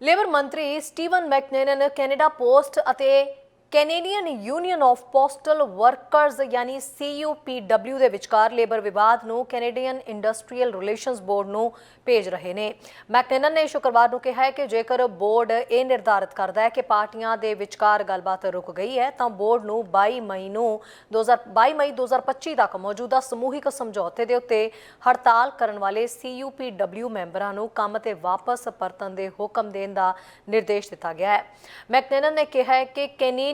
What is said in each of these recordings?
Labour ਮੰਤਰੀ Steven MacKinnon Canada Post ਅਤੇ Canadian Union of Postal Workers, ਯਾਨੀ CUPW ਦੇ ਵਿਚਕਾਰ ਲੇਬਰ ਵਿਵਾਦ ਨੂੰ ਕੈਨੇਡੀਅਨ ਇੰਡਸਟਰੀਅਲ ਰਿਲੇਸ਼ਨਸ ਬੋਰਡ ਨੂੰ ਭੇਜ ਰਹੇ ਨੇ। ਮੈਕਨੇਨਨ ਨੇ ਸ਼ੁੱਕਰਵਾਰ ਨੂੰ ਕਿਹਾ ਹੈ ਕਿ ਜੇਕਰ ਬੋਰਡ ਇਹ ਨਿਰਧਾਰਤ ਕਰਦਾ ਹੈ ਕਿ ਪਾਰਟੀਆਂ ਦੇ ਵਿਚਕਾਰ ਗੱਲਬਾਤ ਰੁਕ ਗਈ ਹੈ, ਤਾਂ ਬੋਰਡ ਨੂੰ 22 ਮਈ ਨੂੰ 2022 ਮਈ 2025 ਤੱਕ ਮੌਜੂਦਾ ਸਮੂਹਿਕ ਸਮਝੌਤੇ ਦੇ ਉੱਤੇ ਹੜਤਾਲ ਕਰਨ ਵਾਲੇ CUPW ਮੈਂਬਰਾਂ ਨੂੰ ਕੰਮ ਤੇ ਵਾਪਸ ਪਰਤਣ ਦੇ ਹੁਕਮ ਦੇਣ ਦਾ ਨਿਰਦੇਸ਼ ਦਿੱਤਾ ਗਿਆ ਹੈ। ਮੈਕਨੇਨਨ ਨੇ ਕਿਹਾ ਹੈ ਕਿ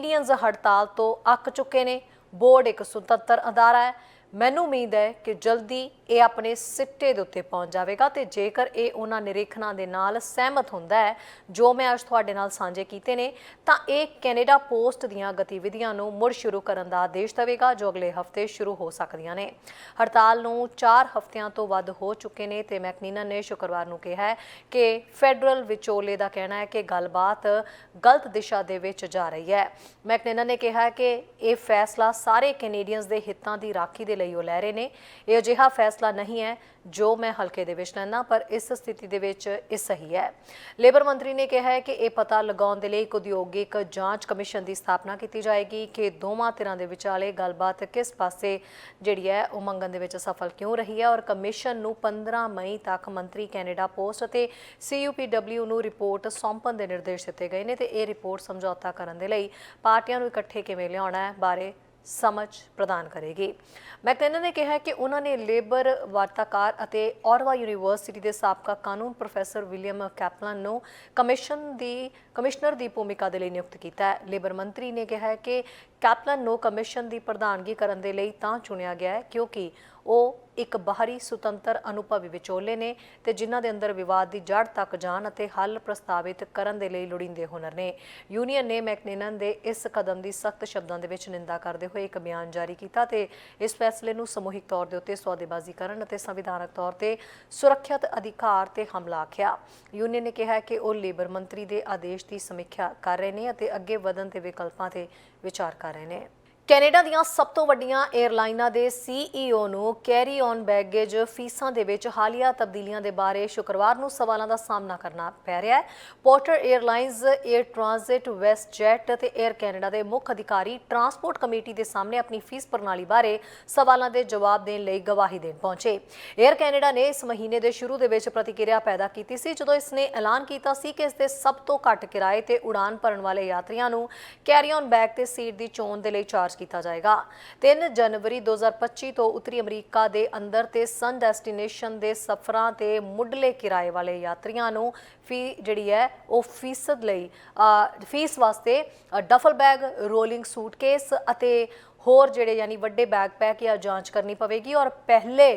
ਕੈਨੇਡੀਅਨਜ਼ ਹੜਤਾਲ ਤੋਂ ਅੱਕ ਚੁੱਕੇ ਨੇ। ਬੋਰਡ ਇੱਕ ਸੁਤੰਤਰ ਅਦਾਰਾ ਹੈ। ਮੈਨੂੰ ਉਮੀਦ ਹੈ ਕਿ ਜਲਦੀ ਇਹ ਆਪਣੇ ਸਿੱਟੇ ਦੇ ਉੱਤੇ ਪਹੁੰਚ ਜਾਵੇਗਾ ਤੇ ਜੇਕਰ ਇਹ ਉਹਨਾਂ ਨਿਰੀਖਣਾਂ ਦੇ ਨਾਲ ਸਹਿਮਤ ਹੁੰਦਾ ਹੈ, ਜੋ ਮੈਂ ਅੱਜ ਤੁਹਾਡੇ ਨਾਲ ਸਾਂਝੇ ਕੀਤੇ ਨੇ, ਤਾਂ ਇਹ ਕੈਨੇਡਾ ਪੋਸਟ ਦੀਆਂ ਗਤੀਵਿਧੀਆਂ ਨੂੰ ਮੁੜ ਸ਼ੁਰੂ ਕਰਨ ਦਾ ਆਦੇਸ਼ ਦੇਵੇਗਾ, ਜੋ ਅਗਲੇ ਹਫ਼ਤੇ ਸ਼ੁਰੂ ਹੋ ਸਕਦੀਆਂ ਨੇ। ਹੜਤਾਲ ਨੂੰ 4 ਹਫ਼ਤਿਆਂ ਤੋਂ ਵੱਧ ਹੋ ਚੁੱਕੇ ਨੇ ਤੇ ਮੈਕਨੀਨਨ ਨੇ ਸ਼ੁੱਕਰਵਾਰ ਨੂੰ ਕਿਹਾ ਹੈ ਕਿ ਫੈਡਰਲ ਵਿਚੋਲੇ ਦਾ ਕਹਿਣਾ ਹੈ ਕਿ ਗੱਲਬਾਤ ਗਲਤ ਦਿਸ਼ਾ ਦੇ ਵਿੱਚ ਜਾ ਰਹੀ ਹੈ। ਮੈਕਨੀਨਨ ਨੇ ਕਿਹਾ ਕਿ ਇਹ ਫੈਸਲਾ ਸਾਰੇ ਕੈਨੇਡੀਅਨਸ ਦੇ ਹਿੱਤਾਂ ਦੀ ਰਾਖੀ ਦੇ ਲਈ ਉਹ ਲੈ ਰਹੇ ਨੇ। ਇਹ ਅਜਿਹਾ ਫੈਸਲਾ ਫੈਸਲਾ ਨਹੀਂ ਹੈ, ਜੋ ਮੈਂ ਹਲਕੇ ਦੇ ਵਿੱਚ ਲੈਣਾ ਪਰ ਇਸ ਸਥਿਤੀ ਦੇ ਵਿੱਚ ਇਹ ਸਹੀ ਹੈ। ਲੇਬਰ ਮੰਤਰੀ ਨੇ ਕਿਹਾ ਹੈ ਕਿ ਇਹ ਪਤਾ ਲਗਾਉਣ ਦੇ ਲਈ ਇੱਕ ਉਦਯੋਗਿਕ ਜਾਂਚ ਕਮਿਸ਼ਨ ਦੀ ਸਥਾਪਨਾ ਕੀਤੀ ਜਾਏਗੀ ਕਿ ਦੋਵਾਂ ਧਿਰਾਂ ਦੇ ਵਿਚਾਲੇ ਗੱਲਬਾਤ ਕਿਸ ਪਾਸੇ ਜਿਹੜੀ ਹੈ, ਉਹ ਮੰਗਣ ਦੇ ਵਿੱਚ ਸਫਲ ਕਿਉਂ ਰਹੀ ਹੈ ਔਰ ਕਮਿਸ਼ਨ ਨੂੰ 15 ਮਈ ਤੱਕ ਮੰਤਰੀ ਕੈਨੇਡਾ ਪੋਸਟ ਅਤੇ CUPW ਨੂੰ ਰਿਪੋਰਟ ਸੌਂਪਣ ਦੇ ਨਿਰਦੇਸ਼ ਦਿੱਤੇ ਗਏ ਨੇ ਤੇ ਇਹ ਰਿਪੋਰਟ ਸਮਝੌਤਾ ਕਰਨ ਦੇ ਲਈ ਪਾਰਟੀਆਂ ਨੂੰ ਇਕੱਠੇ ਕਿਵੇਂ ਲਿਆਉਣਾ ਹੈ, ਬਾਰੇ ਸਮਝ ਪ੍ਰਦਾਨ ਕਰੇਗੀ। ਮੈਕਨਨ ਨੇ ਕਿਹਾ ਕਿ ਉਹਨਾਂ ਨੇ ਲੇਬਰ ਵਾਰਤਾਕਾਰ ਅਤੇ ਔਰਵਾ ਯੂਨੀਵਰਸਿਟੀ ਦੇ ਸਾਬਕਾ ਕਾਨੂੰਨ ਪ੍ਰੋਫੈਸਰ ਵਿਲੀਅਮ ਕੈਪਲਨ ਨੂੰ ਕਮਿਸ਼ਨ ਦੀ, ਕਮਿਸ਼ਨਰ ਦੀ ਭੂਮਿਕਾ ਦੇ ਲਈ ਨਿਯੁਕਤ ਕੀਤਾ ਹੈ। ਲੇਬਰ ਮੰਤਰੀ ਨੇ ਕਿਹਾ ਕਿ ਕੈਪਲਨ ਨੂੰ ਕਮਿਸ਼ਨ ਦੀ ਪ੍ਰਧਾਨਗੀ ਕਰਨ ਦੇ ਲਈ ਤਾਂ ਚੁਣਿਆ ਗਿਆ ਹੈ, ਕਿਉਂਕਿ ਉਹ ਇੱਕ ਬਾਹਰੀ ਸੁਤੰਤਰ ਅਨੁਭਵੀ ਵਿਚੋਲੇ ਨੇ ਤੇ ਜਿਨ੍ਹਾਂ ਦੇ ਅੰਦਰ ਵਿਵਾਦ ਦੀ ਜੜ ਤੱਕ ਜਾਣ ਅਤੇ ਹੱਲ ਪ੍ਰਸਤਾਵਿਤ ਕਰਨ ਦੇ ਲਈ ਲੋੜੀਂਦੇ ਹੁਨਰ ਨੇ। ਯੂਨੀਅਨ ਨੇ ਮੈਕਨੇਨਨ ਦੇ ਇਸ ਕਦਮ ਦੀ ਸਖਤ ਸ਼ਬਦਾਂ ਦੇ ਵਿੱਚ ਨਿੰਦਾ ਕਰਦੇ ਹੋਏ ਇੱਕ ਬਿਆਨ ਜਾਰੀ ਕੀਤਾ ਤੇ ਇਸ ਫੈਸਲੇ ਨੂੰ ਸਮੂਹਿਕ ਤੌਰ ਦੇ ਉੱਤੇ ਸੌਦੇਬਾਜ਼ੀ ਕਰਨ ਅਤੇ ਸੰਵਿਧਾਨਕ ਤੌਰ ਤੇ ਸੁਰੱਖਿਅਤ ਅਧਿਕਾਰ ਤੇ ਹਮਲਾ ਆਖਿਆ। ਯੂਨੀਅਨ ਨੇ ਕਿਹਾ ਕਿ ਉਹ ਲੇਬਰ ਮੰਤਰੀ ਦੇ ਆਦੇਸ਼ ਦੀ ਸਮੀਖਿਆ ਕਰ ਰਹੇ ਨੇ ਅਤੇ ਅੱਗੇ ਵਧਣ ਦੇ ਵਿਕਲਪਾਂ ਤੇ ਵਿਚਾਰ ਕਰ ਰਹੇ ਨੇ। ਕੈਨੇਡਾ ਦੀਆਂ ਸਭ ਤੋਂ ਵੱਡੀਆਂ 에ਅਰਲਾਈਨਾਂ ਦੇ ਸੀਈਓ ਨੂੰ ਕੈਰੀ ਔਨ ਬੈਗੇਜ ਫੀਸਾਂ ਦੇ ਵਿੱਚ ਹਾਲੀਆ ਤਬਦੀਲੀਆਂ ਦੇ ਬਾਰੇ ਸ਼ੁੱਕਰਵਾਰ ਨੂੰ ਸਵਾਲਾਂ ਦਾ ਸਾਹਮਣਾ ਕਰਨਾ ਪੈ ਰਿਹਾ ਹੈ। Porter Airlines Air Transat WestJet ਅਤੇ 에ਅਰ ਕੈਨੇਡਾ ਦੇ ਮੁੱਖ ਅਧਿਕਾਰੀ ਟਰਾਂਸਪੋਰਟ ਕਮੇਟੀ ਦੇ ਸਾਹਮਣੇ ਆਪਣੀ ਫੀਸ ਪ੍ਰਣਾਲੀ ਬਾਰੇ ਸਵਾਲਾਂ ਦੇ ਜਵਾਬ ਦੇਣ ਲਈ ਗਵਾਹੀ ਦੇਣ ਪਹੁੰਚੇ। 에ਅਰ ਕੈਨੇਡਾ ਨੇ ਇਸ ਮਹੀਨੇ ਦੇ ਸ਼ੁਰੂ ਦੇ ਵਿੱਚ ਪ੍ਰਤੀਕਿਰਿਆ ਪੈਦਾ ਕੀਤੀ ਸੀ, ਜਦੋਂ ਇਸ ਨੇ ਐਲਾਨ ਕੀਤਾ ਸੀ ਕਿ ਇਸ ਦੇ ਸਭ ਤੋਂ ਘੱਟ ਕਿਰਾਏ ਤੇ ਉਡਾਨ ਭਰਨ ਵਾਲੇ ਯਾਤਰੀਆਂ ਨੂੰ ਕੈਰੀ ਔਨ ਬੈਗ ਤੇ ਸੀਟ ਦੀ ਚੋਣ ਦੇ ਲਈ ਚਾਰਜ ਕੀਤਾ ਜਾਏਗਾ। 3 ਜਨਵਰੀ 2025 ਤੋਂ ਉੱਤਰੀ ਅਮਰੀਕਾ ਦੇ ਅੰਦਰ ਤੇ ਸਨ ਡੈਸਟੀਨੇਸ਼ਨ ਦੇ ਸਫ਼ਰਾਂ ਤੇ ਮੁੱਢਲੇ ਕਿਰਾਏ ਵਾਲੇ ਯਾਤਰੀਆਂ ਨੂੰ ਫੀ ਜਿਹੜੀ ਹੈ ਉਹ ਫੀਸਦ ਲਈ ਫੀਸ ਵਾਸਤੇ ਡਫਲ ਬੈਗ ਰੋਲਿੰਗ ਸੂਟਕੇਸ ਅਤੇ ਹੋਰ ਜਿਹੜੇ ਯਾਨੀ ਵੱਡੇ ਬੈਕਪੈਕ ਜਾਂ ਜਾਂਚ ਕਰਨੀ ਪਵੇਗੀ ਔਰ ਪਹਿਲੇ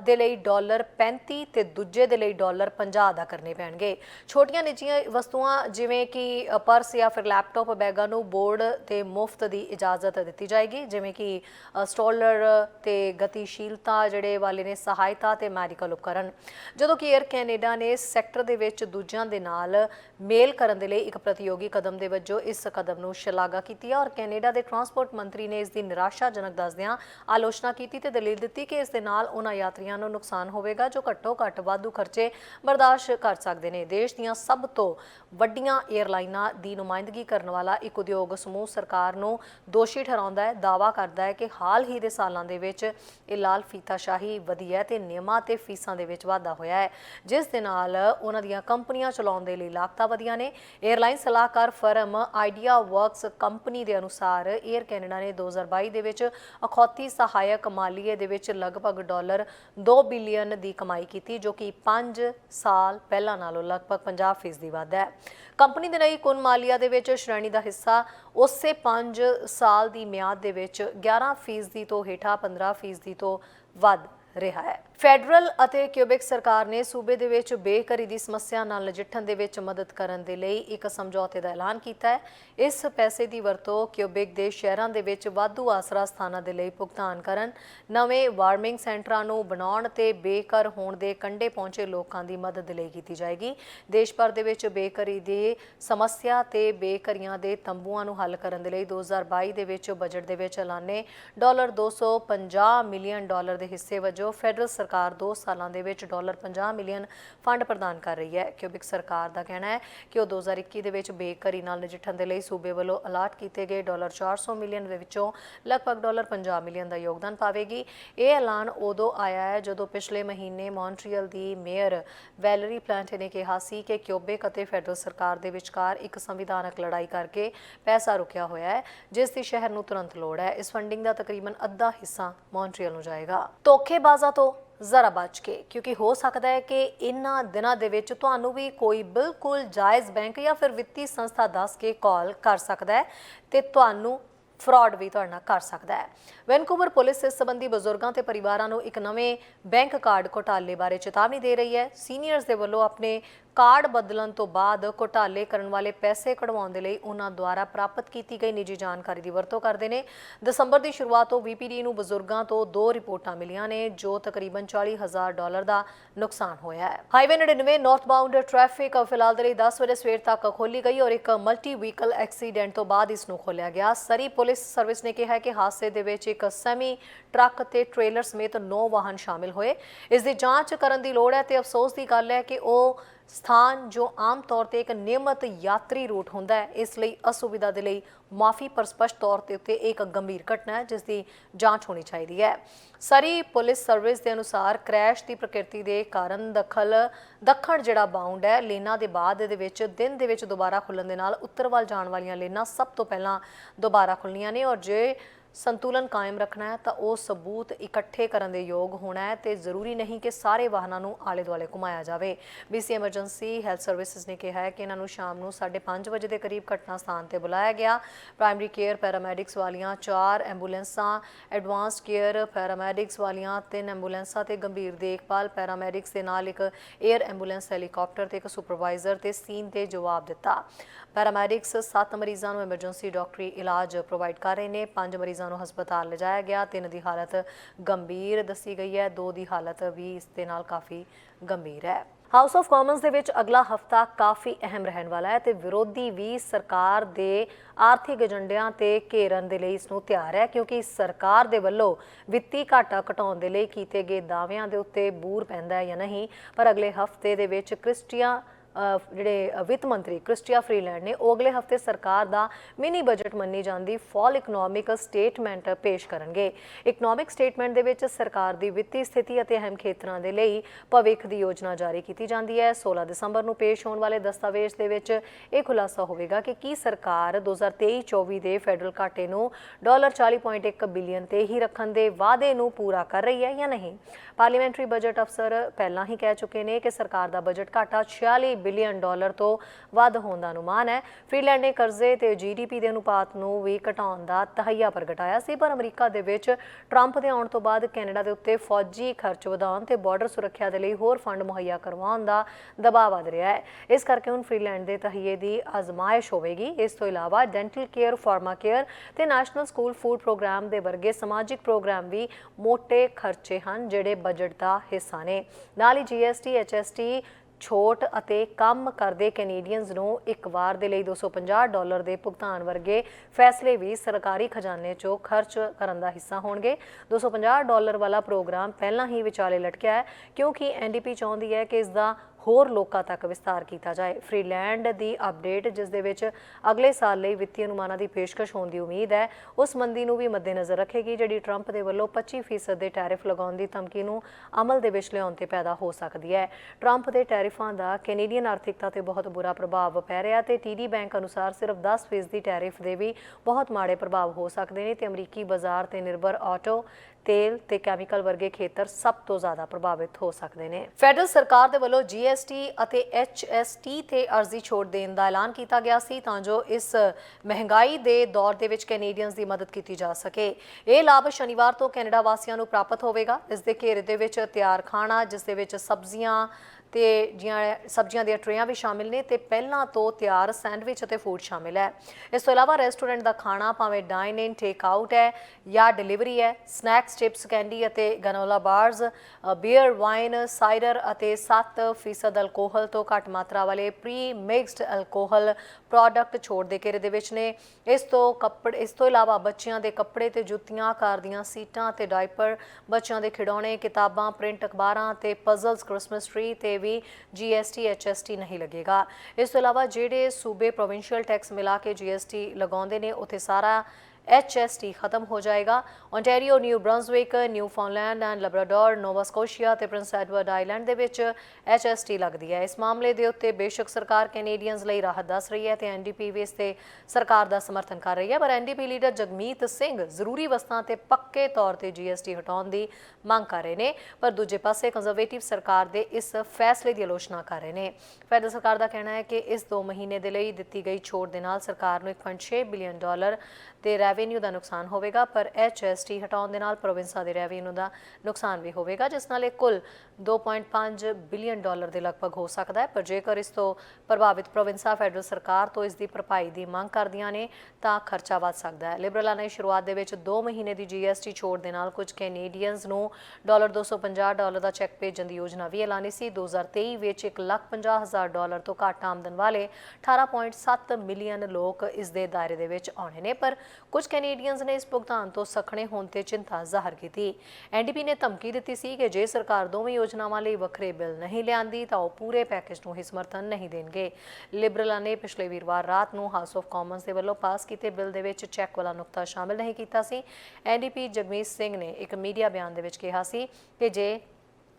ਦੇ ਲਈ ਡਾਲਰ 35 ਤੇ ਦੂਜੇ ਦੇ ਲਈ ਡਾਲਰ 50 ਅਦਾ ਕਰਨੇ ਪੈਣਗੇ। ਛੋਟੀਆਂ ਨਿੱਜੀਆਂ ਵਸਤੂਆਂ ਜਿਵੇਂ ਕਿ ਪਰਸ ਜਾਂ ਫਿਰ ਲੈਪਟਾਪ ਬੈਗਾਂ ਨੂੰ ਬੋਰਡ ਤੇ ਮੁਫਤ ਦੀ ਇਜਾਜ਼ਤ ਦਿੱਤੀ ਜਾਏਗੀ। ਜਿਵੇਂ ਕਿ ਸਟੋਲਰ ਤੇ ਗਤੀਸ਼ੀਲਤਾ ਜਿਹੜੇ ਵਾਲੇ ਨੇ ਸਹਾਇਤਾ ਤੇ ਮੈਡੀਕਲ ਉਪਕਰਨ। ਜਦੋਂ ਕਿ 에ਅਰ ਕੈਨੇਡਾ ਨੇ ਸੈਕਟਰ ਦੇ ਵਿੱਚ ਦੂਜਿਆਂ ਦੇ ਨਾਲ ਮੇਲ ਕਰਨ ਦੇ ਲਈ ਇੱਕ ਪ੍ਰਤੀਯੋਗੀ ਕਦਮ ਦੇ ਵਜੋਂ ਇਸ ਕਦਮ ਨੂੰ ਸ਼ਲਾਘਾ ਕੀਤੀ ਹੈ ਔਰ ਕੈਨੇਡਾ ਦੇ ਟਰਾਂਸਪੋਰਟ ਮੰਤਰੀ ਨੇ ਇਸ ਦੀ ਨਿਰਾਸ਼ਾਜਨਕ ਦੱਸਦਿਆਂ ਆਲੋਚਨਾ ਕੀਤੀ ਤੇ ਦਲੀਲ ਦਿੱਤੀ ਕਿ ਇਸ ਦੇ ਨਾਲ ਉਹਨਾਂ ਯਾਤਰੀਆਂ ਨੂੰ ਨੁਕਸਾਨ ਹੋਵੇਗਾ, ਜੋ ਘੱਟੋ ਘੱਟ ਵਾਧੂ ਖਰਚੇ ਬਰਦਾਸ਼ਤ ਕਰ ਸਕਦੇ ਨੇ। ਦੇਸ਼ ਦੀਆਂ ਸਭ ਤੋਂ ਵੱਡੀਆਂ 에ਅਰਲਾਈਨਾਂ ਦੀ ਨੁਮਾਇੰਦਗੀ ਕਰਨ ਵਾਲਾ ਇੱਕ ਉਦਯੋਗ ਸਮੂਹ ਸਰਕਾਰ ਨੂੰ ਦੋਸ਼ੀ ਠਹਿਰਾਉਂਦਾ ਹੈ। ਦਾਵਾ ਕਰਦਾ ਹੈ ਕਿ ਹਾਲ ਹੀ ਦੇ ਸਾਲਾਂ ਦੇ ਵਿੱਚ ਇਹ ਲਾਲ ਫੀਤਾਸ਼ਾਹੀ ਵਧੀ ਹੈ ਤੇ ਨਿਯਮਾਂ ਤੇ ਫੀਸਾਂ ਦੇ ਵਿੱਚ ਵਾਧਾ ਹੋਇਆ ਹੈ। ਜਿਸ ਦੇ ਨਾਲ ਉਹਨਾਂ ਦੀਆਂ ਕੰਪਨੀਆਂ ਚਲਾਉਣ ਦੇ ਲਈ ਲਾਗਤਾਂ ਵਧੀਆਂ ਨੇ। 에ਅਰਲਾਈਨ ਸਲਾਹਕਾਰ ਫਰਮ ਆਈਡੀਆ ਵਰਕਸ ਕੰਪਨੀ ਦੇ ਅਨੁਸਾਰ 에ਅਰ ਕੈਨੇਡਾ ਨੇ 2022 ਦੇ ਵਿੱਚ ਅਖੌਤੀ ਸਹਾਇਕ ਮਾਲੀਏ ਦੇ ਵਿੱਚ ਲਗਭਗ ਡਾਲਰ 2 ਬਿਲੀਅਨ ਦੀ ਕਮਾਈ ਕੀਤੀ, ਜੋ ਕਿ 5 ਸਾਲ ਪਹਿਲਾਂ ਨਾਲੋਂ ਲਗਭਗ 50% ਦੀ ਵਾਧਾ ਹੈ। ਕੰਪਨੀ ਦੇ ਲਈ ਕੁੱਲ ਮਾਲੀਆ ਦੇ ਵਿੱਚ ਸ਼੍ਰੇਣੀ ਦਾ ਹਿੱਸਾ ਉਸੇ 5 ਸਾਲ ਦੀ ਮਿਆਦ ਦੇ ਵਿੱਚ 11% ਤੋਂ ਹੇਠਾਂ 15% ਤੋਂ ਵੱਧ ਰਿਹਾ ਹੈ। ਫੈਡਰਲ ਅਤੇ ਕਿਊਬਿਕ ਸਰਕਾਰ ਨੇ ਸੂਬੇ ਦੇ ਵਿੱਚ ਬੇਘਰੀ ਦੀ ਸਮੱਸਿਆ ਨਾਲ ਨਜਿੱਠਣ ਦੇ ਵਿੱਚ ਮਦਦ ਕਰਨ ਦੇ ਲਈ ਇੱਕ ਸਮਝੌਤੇ ਦਾ ਐਲਾਨ ਕੀਤਾ ਹੈ। ਇਸ ਪੈਸੇ ਦੀ ਵਰਤੋਂ ਕਿਊਬਿਕ ਦੇ ਸ਼ਹਿਰਾਂ ਦੇ ਵਿੱਚ ਵਾਧੂ ਆਸਰਾ ਸਥਾਨਾਂ ਦੇ ਲਈ ਭੁਗਤਾਨ ਕਰਨ, ਨਵੇਂ ਵਾਰਮਿੰਗ ਸੈਂਟਰਾਂ ਨੂੰ ਬਣਾਉਣ ਤੇ ਬੇਘਰ ਹੋਣ ਦੇ ਕੰਢੇ ਪਹੁੰਚੇ ਲੋਕਾਂ ਦੀ ਮਦਦ ਲਈ ਕੀਤੀ ਜਾਏਗੀ। ਦੇਸ਼ ਭਰ ਦੇ ਵਿੱਚ ਬੇਘਰੀ ਦੀ ਸਮੱਸਿਆ ਤੇ ਬੇਘਰੀਆਂ ਦੇ ਤੰਬੂਆਂ ਨੂੰ ਹੱਲ ਕਰਨ ਦੇ ਲਈ 2022 ਦੇ ਵਿੱਚ ਬਜਟ ਦੇ ਵਿੱਚ ਐਲਾਨੇ ਡਾਲਰ 250 ਮਿਲੀਅਨ ਡਾਲਰ ਦੇ ਹਿੱਸੇ ਵਜੋਂ ਫੈਡਰਲ ਸਰਕਾਰ 2 ਸਾਲਾਂ ਦੇ ਵਿੱਚ ਡਾਲਰ 50 ਮਿਲੀਅਨ ਫੰਡ ਪ੍ਰਦਾਨ ਕਰ ਰਹੀ ਹੈ। ਕਿਊਬਿਕ ਸਰਕਾਰ ਦਾ ਕਹਿਣਾ ਹੈ ਕਿ ਉਹ 2021 ਦੇ ਵਿੱਚ ਬੇਕਰੀ ਨਾਲ ਨਜਿੱਠਣ ਦੇ ਲਈ ਸੂਬੇ ਵੱਲੋਂ ਅਲਾਟ ਕੀਤੇ ਗਏ ਡਾਲਰ 400 ਮਿਲੀਅਨ ਦੇ ਵਿੱਚੋਂ ਲਗਭਗ ਡਾਲਰ 50 ਮਿਲੀਅਨ ਦਾ ਯੋਗਦਾਨ ਪਾਵੇਗੀ। ਇਹ ਐਲਾਨ ਉਦੋਂ ਆਇਆ ਹੈ ਜਦੋਂ ਪਿਛਲੇ ਮਹੀਨੇ ਮੌਂਟਰੀਅਲ ਦੀ ਮੇਅਰ ਵੈਲਰੀ ਪਲਾਂਟੇ ਨੇ ਕਿਹਾ ਸੀ ਕਿ ਕਿਊਬਿਕ ਅਤੇ ਫੈਡਰਲ ਸਰਕਾਰ ਦੇ ਵਿਚਕਾਰ ਇੱਕ ਸੰਵਿਧਾਨਕ ਲੜਾਈ ਕਰਕੇ ਪੈਸਾ ਰੁਕਿਆ ਹੋਇਆ ਹੈ, ਜਿਸ ਦੀ ਸ਼ਹਿਰ ਨੂੰ ਤੁਰੰਤ ਲੋੜ ਹੈ। ਇਸ ਫੰਡਿੰਗ ਦਾ ਤਕਰੀਬਨ ਅੱਧਾ ਹਿੱਸਾ ਮੌਂਟਰੀਅਲ ਨੂੰ ਜਾਏਗਾ। ਧੋਖੇਬਾਜ਼ਾਂ ਤੋਂ ਜ਼ਰਾ ਬਚ ਕੇ, ਕਿਉਂਕਿ ਹੋ ਸਕਦਾ ਹੈ ਕਿ ਇਨ੍ਹਾਂ ਦਿਨਾਂ ਦੇ ਵਿੱਚ ਤੁਹਾਨੂੰ ਵੀ ਕੋਈ ਬਿਲਕੁਲ ਜਾਇਜ਼ ਬੈਂਕ ਜਾਂ ਫਿਰ ਵਿੱਤੀ ਸੰਸਥਾ ਦੱਸ ਕੇ ਕਾਲ ਕਰ ਸਕਦਾ ਹੈ ਤੇ ਤੁਹਾਨੂੰ ਫਰਾਡ ਵੀ ਤੁਹਾਡੇ ਨਾਲ ਕਰ ਸਕਦਾ ਹੈ। ਵੈਨਕੂਵਰ ਪੁਲਿਸ ਇਸ ਸੰਬੰਧੀ ਬਜ਼ੁਰਗਾਂ ਤੇ ਪਰਿਵਾਰਾਂ ਨੂੰ ਇੱਕ ਨਵੇਂ ਬੈਂਕ ਕਾਰਡ ਘੁਟਾਲੇ ਬਾਰੇ ਚੇਤਾਵਨੀ ਦੇ ਰਹੀ ਹੈ। ਸੀਨੀਅਰਸ ਦੇ ਵੱਲੋਂ ਆਪਣੇ ਕਾਰਡ ਬਦਲਣ ਤੋਂ ਬਾਅਦ ਘੁਟਾਲੇ ਕਰਨ ਵਾਲੇ ਪੈਸੇ ਕਢਵਾਉਣ ਦੇ ਲਈ ਉਹਨਾਂ ਦੁਆਰਾ ਪ੍ਰਾਪਤ ਕੀਤੀ ਗਈ ਨਿੱਜੀ ਜਾਣਕਾਰੀ ਦੀ ਵਰਤੋਂ ਕਰਦੇ ਨੇ। ਦਸੰਬਰ ਦੀ ਸ਼ੁਰੂਆਤ ਤੋਂ VPD ਨੂੰ ਬਜ਼ੁਰਗਾਂ ਤੋਂ ਦੋ ਰਿਪੋਰਟਾਂ ਮਿਲੀਆਂ ਨੇ, ਜੋ ਤਕਰੀਬਨ 40000 ਡਾਲਰ ਦਾ ਨੁਕਸਾਨ ਹੋਇਆ ਹੈ। ਹਾਈਵੇ 99 ਨਾਰਥਬਾਉਂਡ ਟ੍ਰੈਫਿਕ ਫਿਲਹਾਲ ਦੇ ਲਈ 10 ਵਜੇ ਸਵੇਰ ਤੱਕ ਖੋਲੀ ਗਈ ਔਰ ਇੱਕ ਮਲਟੀ ਵਹੀਕਲ ਐਕਸੀਡੈਂਟ ਤੋਂ ਬਾਅਦ ਇਸ ਨੂੰ ਖੋਲਿਆ ਗਿਆ। ਸਰੀ ਪੁਲਿਸ ਸਰਵਿਸ ਨੇ ਕਿਹਾ ਕਿ ਹਾਦਸੇ ਦੇ ਵਿੱਚ ਇੱਕ ਸੈਮੀ ਟਰੱਕ ਤੇ ਟ੍ਰੇਲਰ ਸਮੇਤ 9 ਵਾਹਨ ਸ਼ਾਮਿਲ ਹੋਏ। ਇਸ ਦੀ ਜਾਂਚ ਕਰਨ ਦੀ ਲੋੜ ਹੈ ਤੇ ਅਫਸੋਸ ਦੀ ਗੱਲ ਹੈ ਕਿ ਉਹ ਸਥਾਨ ਜੋ ਆਮ ਤੌਰ ਤੇ ਇੱਕ ਨਿਯਮਤ ਯਾਤਰੀ ਰੂਟ ਹੁੰਦਾ ਹੈ, ਇਸ ਲਈ ਅਸੁਵਿਧਾ ਦੇ ਲਈ ਮਾਫੀ ਪਰ ਸਪਸ਼ਟ ਤੌਰ ਤੇ ਉੱਤੇ ਇੱਕ ਗੰਭੀਰ ਘਟਨਾ ਹੈ, ਜਿਸ ਦੀ ਜਾਂਚ ਹੋਣੀ ਚਾਹੀਦੀ ਹੈ। ਸਰੀ ਪੁਲਿਸ ਸਰਵਿਸ ਦੇ ਅਨੁਸਾਰ ਕ੍ਰੈਸ਼ ਦੀ ਪ੍ਰਕਿਰਤੀ ਦੇ ਕਾਰਨ ਦਖਲ, ਦੱਖਣ ਜਿਹੜਾ ਬਾਉਂਡ ਹੈ, ਲੇਨਾਂ ਦੇ ਬਾਅਦ ਦੇ ਵਿੱਚ, ਦਿਨ ਦੇ ਵਿੱਚ ਦੁਬਾਰਾ ਖੁੱਲਣ ਦੇ ਨਾਲ ਉੱਤਰ ਵੱਲ ਜਾਣ ਵਾਲੀਆਂ ਲੇਨਾਂ ਸਭ ਤੋਂ ਪਹਿਲਾਂ ਦੁਬਾਰਾ ਖੁੱਲਣੀਆਂ ਨੇ ਔਰ ਜੇ ਸੰਤੁਲਨ ਕਾਇਮ ਰੱਖਣਾ ਹੈ ਤਾਂ ਉਹ ਸਬੂਤ ਇਕੱਠੇ ਕਰਨ ਦੇ ਯੋਗ ਹੋਣਾ ਹੈ ਤੇ ਜ਼ਰੂਰੀ ਨਹੀਂ ਕਿ ਸਾਰੇ ਵਾਹਨਾਂ ਨੂੰ ਆਲੇ ਦੁਆਲੇ ਘੁਮਾਇਆ ਜਾਵੇ। BC ਐਮਰਜੈਂਸੀ ਹੈਲਥ ਸਰਵਿਸਿਜ਼ ਨੇ ਕਿਹਾ ਹੈ ਕਿ ਇਹਨਾਂ ਨੂੰ ਸ਼ਾਮ ਨੂੰ 5:30 ਵਜੇ ਦੇ ਕਰੀਬ ਘਟਨਾ ਸਥਾਨ ਤੇ ਬੁਲਾਇਆ ਗਿਆ। ਪ੍ਰਾਇਮਰੀ ਕੇਅਰ ਪੈਰਾਮੈਡਿਕਸ ਵਾਲੀਆਂ 4 ਐਂਬੂਲੈਂਸਾਂ ਐਡਵਾਂਸਡ ਕੇਅਰ ਪੈਰਾਮੈਡਿਕਸ ਵਾਲੀਆਂ 3 ਐਂਬੂਲੈਂਸਾਂ ਤੇ ਗੰਭੀਰ ਦੇਖਭਾਲ ਪੈਰਾਮੈਡਿਕਸ ਦੇ ਨਾਲ ਇੱਕ 에ਅਰ ਐਂਬੂਲੈਂਸ ਹੈਲੀਕਾਪਟਰ ਤੇ ਇੱਕ ਸੁਪਰਵਾਈਜ਼ਰ ਤੇ ਸੀਨ ਤੇ ਜਵਾਬ ਦਿੱਤਾ। ਪੈਰਾਮੈਡਿਕਸ 7 ਮਰੀਜ਼ਾਂ ਨੂੰ ਐਮਰਜੈਂਸੀ ਡਾਕਟਰੀ ਇਲਾਜ ਪ੍ਰੋਵਾਈਡ ਕਰ ਰਹੇ ਨੇ। 5 ਮਰੀਜ਼ਾਂ ਨੂੰ ਹਸਪਤਾਲ ਲਿਜਾਇਆ ਗਿਆ। ਤਿੰਨ ਦੀ ਹਾਲਤ ਗੰਭੀਰ ਦੱਸੀ ਗਈ ਹੈ। ਦੋ ਦੀ ਹਾਲਤ ਵੀ ਇਸ ਦੇ ਨਾਲ ਕਾਫੀ ਗੰਭੀਰ ਹੈ। ਹਾਊਸ ਆਫ ਕਾਮਨਸ ਦੇ ਵਿੱਚ ਅਗਲਾ ਹਫਤਾ ਕਾਫੀ ਅਹਿਮ ਰਹਿਣ ਵਾਲਾ ਹੈ ਤੇ ਵਿਰੋਧੀ ਵੀ ਸਰਕਾਰ ਦੇ ਆਰਥਿਕ ਏਜੰਡਿਆਂ ਤੇ ਘੇਰਨ ਦੇ ਲਈ ਇਸ ਨੂੰ ਤਿਆਰ ਹੈ, ਕਿਉਂਕਿ ਸਰਕਾਰ ਦੇ ਵੱਲੋਂ ਵਿੱਤੀ ਘਾਟਾ ਘਟਾਉਣ ਦੇ ਲਈ ਕੀਤੇ ਗਏ ਦਾਅਵਿਆਂ ਦੇ ਉੱਤੇ ਬੂਰ ਪੈਂਦਾ ਹੈ ਜਾਂ ਨਹੀਂ। ਪਰ ਅਗਲੇ ਹਫ਼ਤੇ ਦੇ ਵਿੱਚ ਕ੍ਰਿਸਟੀਆ ਜਿਹੜੇ ਵਿੱਤ ਮੰਤਰੀ ਕ੍ਰਿਸਟੀਆ ਫਰੀਲੈਂਡ ਨੇ, ਉਹ ਅਗਲੇ ਹਫ਼ਤੇ ਸਰਕਾਰ ਦਾ ਮਿਨੀ ਬਜਟ ਮੰਨੀ ਜਾਂਦੀ ਫਾਲ ਇਕਨੋਮਿਕ ਸਟੇਟਮੈਂਟ ਪੇਸ਼ ਕਰਨਗੇ। ਇਕਨੋਮਿਕ ਸਟੇਟਮੈਂਟ ਦੇ ਵਿੱਚ ਸਰਕਾਰ ਦੀ ਵਿੱਤੀ ਸਥਿਤੀ ਅਤੇ ਅਹਿਮ ਖੇਤਰਾਂ ਦੇ ਲਈ ਭਵਿੱਖ ਦੀ ਯੋਜਨਾ ਜਾਰੀ ਕੀਤੀ ਜਾਂਦੀ ਹੈ। 16 ਦਸੰਬਰ ਨੂੰ ਪੇਸ਼ ਹੋਣ ਵਾਲੇ ਦਸਤਾਵੇਜ਼ ਦੇ ਵਿੱਚ ਇਹ ਖੁਲਾਸਾ ਹੋਵੇਗਾ ਕਿ ਕੀ ਸਰਕਾਰ 2023-24 ਦੇ ਫੈਡਰਲ ਘਾਟੇ ਨੂੰ ਡਾਲਰ 40.1 ਬਿਲੀਅਨ ਤੇ ਹੀ ਰੱਖਣ ਦੇ ਵਾਅਦੇ ਨੂੰ ਪੂਰਾ ਕਰ ਰਹੀ ਹੈ ਜਾਂ ਨਹੀਂ? ਪਾਰਲੀਮੈਂਟਰੀ ਬਜਟ ਅਫਸਰ ਪਹਿਲਾਂ ਹੀ ਕਹਿ ਚੁੱਕੇ ਨੇ ਕਿ ਸਰਕਾਰ ਦਾ ਬਜਟ ਘਾਟਾ 46 ਬਿਲੀਅਨ ਡਾਲਰ ਤੋਂ ਵੱਧ ਹੋਣ ਦਾ ਅਨੁਮਾਨ ਹੈ। ਫ੍ਰੀਲੈਂਡ ਨੇ ਕਰਜ਼ੇ ਤੇ ਜੀਡੀਪੀ ਦੇ ਅਨੁਪਾਤ ਨੂੰ ਵੀ ਘਟਾਉਣ ਦਾ ਤਹਈਆ ਪ੍ਰਗਟਾਇਆ ਸੀ, ਪਰ ਅਮਰੀਕਾ ਦੇ ਵਿੱਚ ਟਰੰਪ ਦੇ ਆਉਣ ਤੋਂ ਬਾਅਦ ਕੈਨੇਡਾ ਦੇ ਉੱਤੇ ਫੌਜੀ ਖਰਚ ਵਧਾਉਣ ਤੇ ਬਾਰਡਰ ਸੁਰੱਖਿਆ ਦੇ ਲਈ ਹੋਰ ਫੰਡ ਮੁਹੱਈਆ ਕਰਵਾਉਣ ਦਾ ਦਬਾਅ ਵਧ ਰਿਹਾ ਹੈ। ਇਸ ਕਰਕੇ ਹੁਣ ਫ੍ਰੀਲੈਂਡ ਦੇ ਤਹਈਏ ਦੀ ਆਜ਼ਮਾਇਸ਼ ਹੋਵੇਗੀ। ਇਸ ਤੋਂ ਇਲਾਵਾ ਡੈਂਟਲ ਕੇਅਰ ਫਾਰਮਾ ਕੇਅਰ ਤੇ ਨੈਸ਼ਨਲ ਸਕੂਲ ਫੂਡ ਪ੍ਰੋਗਰਾਮ ਦੇ ਵਰਗੇ ਸਮਾਜਿਕ ਪ੍ਰੋਗਰਾਮ ਵੀ ਮੋਟੇ ਖਰਚੇ ਹਨ, ਜਿਹੜੇ ਬਜਟ ਦਾ ਹਿੱਸਾ ਨੇ। ਨਾਲ ਹੀ ਜੀਐਸਟੀ ਐਚਐਸਟੀ ਛੋਟ ਅਤੇ ਕੰਮ ਕਰਦੇ ਕੈਨੇਡੀਅਨਸ ਨੂੰ ਇੱਕ ਵਾਰ ਦੇ ਲਈ 250 ਡਾਲਰ ਦੇ ਭੁਗਤਾਨ ਵਰਗੇ ਫੈਸਲੇ ਵੀ ਸਰਕਾਰੀ ਖਜ਼ਾਨੇ 'ਚੋਂ ਖਰਚ ਕਰਨ ਦਾ ਹਿੱਸਾ ਹੋਣਗੇ। 250 ਡਾਲਰ ਵਾਲਾ ਪ੍ਰੋਗਰਾਮ ਪਹਿਲਾਂ ਹੀ ਵਿਚਾਲੇ ਲਟਕਿਆ ਹੈ, ਕਿਉਂਕਿ ਐਨਡੀਪੀ ਚਾਹੁੰਦੀ ਹੈ ਕਿ ਇਸ ਦਾ ਹੋਰ ਲੋਕਾਂ ਤੱਕ ਵਿਸਤਾਰ ਕੀਤਾ ਜਾਏ। ਫ੍ਰੀਲੈਂਡ ਦੀ ਅਪਡੇਟ ਜਿਸ ਦੇ ਵਿੱਚ ਅਗਲੇ ਸਾਲ ਲਈ ਵਿੱਤੀ ਅਨੁਮਾਨਾਂ ਦੀ ਪੇਸ਼ਕਸ਼ ਹੋਣ ਦੀ ਉਮੀਦ ਹੈ, ਉਸ ਮੰਦੀ ਨੂੰ ਵੀ ਮੱਦੇਨਜ਼ਰ ਰੱਖੇਗੀ, ਜਿਹੜੀ ਟਰੰਪ ਦੇ ਵੱਲੋਂ 25% ਦੇ ਟੈਰਿਫ ਲਗਾਉਣ ਦੀ ਧਮਕੀ ਨੂੰ ਅਮਲ ਦੇ ਵਿੱਚ ਲਿਆਉਣ ਤੇ ਪੈਦਾ ਹੋ ਸਕਦੀ ਹੈ। ਟਰੰਪ ਦੇ ਟੈਰਿਫਾਂ ਦਾ ਕੈਨੇਡੀਅਨ ਆਰਥਿਕਤਾ ਤੇ ਬਹੁਤ ਬੁਰਾ ਪ੍ਰਭਾਵ ਪੈ ਰਿਹਾ ਤੇ ਟੀਡੀ ਬੈਂਕ ਅਨੁਸਾਰ ਸਿਰਫ 10% ਦੀ ਟੈਰਿਫ ਦੇ ਵੀ ਬਹੁਤ ਮਾੜੇ ਪ੍ਰਭਾਵ ਹੋ ਸਕਦੇ ਨੇ ਤੇ ਅਮਰੀਕੀ ਬਾਜ਼ਾਰ ਤੇ ਨਿਰਭਰ ਆਟੋ ਤੇਲ ਤੇ ਕੈਮੀਕਲ ਵਰਗੇ ਖੇਤਰ ਸਭ ਤੋਂ ਜ਼ਿਆਦਾ ਪ੍ਰਭਾਵਿਤ ਹੋ ਸਕਦੇ ਨੇ। ਫੈਡਰਲ ਸਰਕਾਰ ਦੇ ਵੱਲੋਂ ਜੀਐਸਟੀ ਅਤੇ ਐਚਐਸਟੀ ਤੇ ਅਰਜ਼ੀ ਛੋਟ ਦੇਣ ਦਾ ਐਲਾਨ ਕੀਤਾ ਗਿਆ ਸੀ ਤਾਂ ਜੋ ਇਸ ਮਹਿੰਗਾਈ ਦੇ ਦੌਰ ਦੇ ਵਿੱਚ ਕੈਨੇਡੀਅਨਸ ਦੀ ਮਦਦ ਕੀਤੀ ਜਾ ਸਕੇ। ਇਹ ਲਾਭ ਸ਼ਨੀਵਾਰ ਤੋਂ ਕੈਨੇਡਾ ਵਾਸੀਆਂ ਨੂੰ ਪ੍ਰਾਪਤ ਹੋਵੇਗਾ। ਇਸ ਦੇ ਘੇਰੇ ਦੇ ਵਿੱਚ ਤਿਆਰ ਖਾਣਾ, ਜਿਸ ਦੇ ਵਿੱਚ ਸਬਜ਼ੀਆਂ ਤੇ ਜੀਆਂ ਸਬਜ਼ੀਆਂ ਦੀਆਂ ਟਰੇਆਂ ਵੀ ਸ਼ਾਮਿਲ ਨੇ ਤੇ ਪਹਿਲਾਂ ਤੋਂ ਤਿਆਰ ਸੈਂਡਵਿਚ ਅਤੇ ਫੂਡ ਸ਼ਾਮਿਲ ਹੈ। ਇਸ ਤੋਂ ਇਲਾਵਾ ਰੈਸਟੋਰੈਂਟ ਦਾ ਖਾਣਾ ਭਾਵੇਂ ਡਾਈਨ ਇਨ ਟੇਕ ਆਊਟ ਹੈ ਜਾਂ ਡਿਲੀਵਰੀ ਹੈ ਸਨੈਕਸ ਚਿਪਸ ਕੈਂਡੀ ਅਤੇ granola bars beer wine cider ਅਤੇ 7% ਅਲਕੋਹਲ ਤੋਂ ਘੱਟ ਮਾਤਰਾ ਵਾਲੇ ਪ੍ਰੀ ਮਿਕਸਡ ਅਲਕੋਹਲ ਪ੍ਰੋਡਕਟ ਛੋੜ ਦੇ ਘੇਰੇ ਦੇ ਵਿੱਚ ਨੇ। ਇਸ ਤੋਂ ਕੱਪੜੇ, ਇਸ ਤੋਂ ਇਲਾਵਾ ਬੱਚਿਆਂ ਦੇ ਕੱਪੜੇ ਤੇ ਜੁੱਤੀਆਂ ਕਾਰ ਦੀਆਂ ਸੀਟਾਂ ਤੇ ਡਾਈਪਰ ਬੱਚਿਆਂ ਦੇ ਖਿਡੌਣੇ, ਕਿਤਾਬਾਂ ਪ੍ਰਿੰਟ ਅਖਬਾਰਾਂ ਤੇ ਪਜ਼ਲਸ ਕ੍ਰਿਸਮਸ ਟ੍ਰੀ ਤੇ ਵੀ GST HST ਨਹੀਂ ਲੱਗੇਗਾ। ਇਸ ਤੋਂ ਇਲਾਵਾ ਜਿਹੜੇ ਸੂਬੇ ਪ੍ਰੋਵਿੰਸ਼ੀਅਲ ਟੈਕਸ ਮਿਲਾ ਕੇ GST ਲਗਾਉਂਦੇ ਨੇ, ਉੱਥੇ ਸਾਰਾ HST ਖਤਮ ਹੋ ਜਾਏਗਾ। Ontario New Brunswick Newfoundland and Labrador Nova Scotia ਤੇ ਪ੍ਰਿੰਸ ਐਡਵਰਡ ਆਈਲੈਂਡ ਦੇ ਵਿੱਚ HST ਲੱਗਦੀ ਹੈ। ਇਸ ਮਾਮਲੇ ਦੇ ਉੱਤੇ ਬੇਸ਼ੱਕ ਸਰਕਾਰ ਕੈਨੇਡੀਅਨਸ ਲਈ ਰਾਹਤ ਦੱਸ ਰਹੀ ਹੈ ਤੇ ਐਨਡੀਪੀ ਵੀ ਇਸ ਤੇ ਸਰਕਾਰ ਦਾ ਸਮਰਥਨ ਕਰ ਰਹੀ ਹੈ। ਪਰ ਐਨਡੀਪੀ ਲੀਡਰ ਜਗਮੀਤ ਸਿੰਘ ਜ਼ਰੂਰੀ ਵਸਤਾਂ ਤੇ ਪੱਕੇ ਤੌਰ ਤੇ GST ਹਟਾਉਣ ਦੀ ਮੰਗ ਕਰ ਰਹੇ ਨੇ, ਪਰ ਦੂਜੇ ਪਾਸੇ ਕੰਜ਼ਰਵੇਟਿਵ ਸਰਕਾਰ ਦੇ ਇਸ ਫੈਸਲੇ ਦੀ ਆਲੋਚਨਾ ਕਰ ਰਹੇ ਨੇ। ਫੈਡਰਲ ਸਰਕਾਰ ਦਾ ਕਹਿਣਾ ਹੈ ਕਿ ਇਸ 2 ਮਹੀਨੇ ਦੇ ਲਈ ਦਿੱਤੀ ਗਈ ਛੋਟ ਦੇ ਨਾਲ ਸਰਕਾਰ ਨੂੰ 1.6 ਬਿਲੀਅਨ ਡਾਲਰ ਦੇ ਰੈਵਨਿਊ ਦਾ ਨੁਕਸਾਨ ਹੋਵੇਗਾ ਪਰ HST ਹਟਾਉਣ ਦੇ ਨਾਲ ਪ੍ਰੋਵਿੰਸਾਂ ਦੇ ਰੈਵਨਿਊ ਦਾ ਨੁਕਸਾਨ ਵੀ ਹੋਵੇਗਾ ਜਿਸ ਨਾਲ ਇਹ ਕੁੱਲ 2.5 ਬਿਲੀਅਨ ਡਾਲਰ ਦੇ ਲਗਭਗ ਹੋ ਸਕਦਾ ਹੈ। ਪਰ ਜੇਕਰ ਇਸ ਤੋਂ ਪ੍ਰਭਾਵਿਤ ਪ੍ਰੋਵਿੰਸਾਂ ਫੈਡਰਲ ਸਰਕਾਰ ਤੋਂ ਇਸ ਦੀ ਭਰਪਾਈ ਦੀ ਮੰਗ ਕਰਦੀਆਂ ਨੇ ਤਾਂ ਖਰਚਾ ਵੱਧ ਸਕਦਾ ਹੈ। ਲਿਬਰਲਾਂ ਨੇ ਸ਼ੁਰੂਆਤ ਦੇ ਵਿੱਚ 2 ਮਹੀਨੇ ਦੀ GST ਛੋੜ ਦੇ ਨਾਲ ਕੁਝ ਕੈਨੇਡੀਅਨਸ ਨੂੰ ਡਾਲਰ 250 ਡਾਲਰ ਦਾ ਚੈੱਕ ਭੇਜਣ ਦੀ ਯੋਜਨਾ ਵੀ ਐਲਾਨੀ ਸੀ। 2023 ਵਿੱਚ 1,50,000 ਡਾਲਰ ਤੋਂ ਘੱਟ ਆਮਦਨ ਵਾਲੇ 18.7 ਮਿਲੀਅਨ ਲੋਕ ਇਸ ਦੇ ਦਾਇਰੇ ਦੇ ਵਿੱਚ ਆਉਣੇ ਨੇ। ਪਰ ਕੁਝ ਕੈਨੇਡੀਅਨਸ ਨੇ ਇਸ ਭੁਗਤਾਨ ਤੋਂ ਸਖਣੇ ਹੋਣ ਤੇ ਚਿੰਤਾ ਜ਼ਾਹਰ ਕੀਤੀ। ਐਨਡੀਪੀ ਨੇ ਧਮਕੀ ਦਿੱਤੀ ਸੀ ਕਿ ਜੇ ਸਰਕਾਰ ਦੋਵੇਂ ਯੋਜਨਾਵਾਂ ਲਈ ਵੱਖਰੇ ਬਿੱਲ ਨਹੀਂ ਲਿਆਂਦੀ, ਤਾਂ ਉਹ ਪੂਰੇ ਪੈਕੇਜ ਨੂੰ ਹੀ ਸਮਰਥਨ ਨਹੀਂ ਦੇਣਗੇ। ਲਿਬਰਲਾਂ ਨੇ ਪਿਛਲੇ ਵੀਰਵਾਰ ਰਾਤ ਨੂੰ ਹਾਊਸ ਆਫ ਕਾਮਨਸ ਦੇ ਵੱਲੋਂ ਪਾਸ ਕੀਤੇ ਬਿੱਲ ਦੇ ਵਿੱਚ ਚੈੱਕ ਵਾਲਾ ਨੁਕਤਾ ਸ਼ਾਮਿਲ ਨਹੀਂ ਕੀਤਾ ਸੀ। ਐਨਡੀਪੀ ਜਗਮੀਤ ਸਿੰਘ ਨੇ ਇੱਕ ਮੀਡੀਆ ਬਿਆਨ ਦੇ ਵਿੱਚ ਕਿਹਾ ਸੀ ਕਿ ਜੇ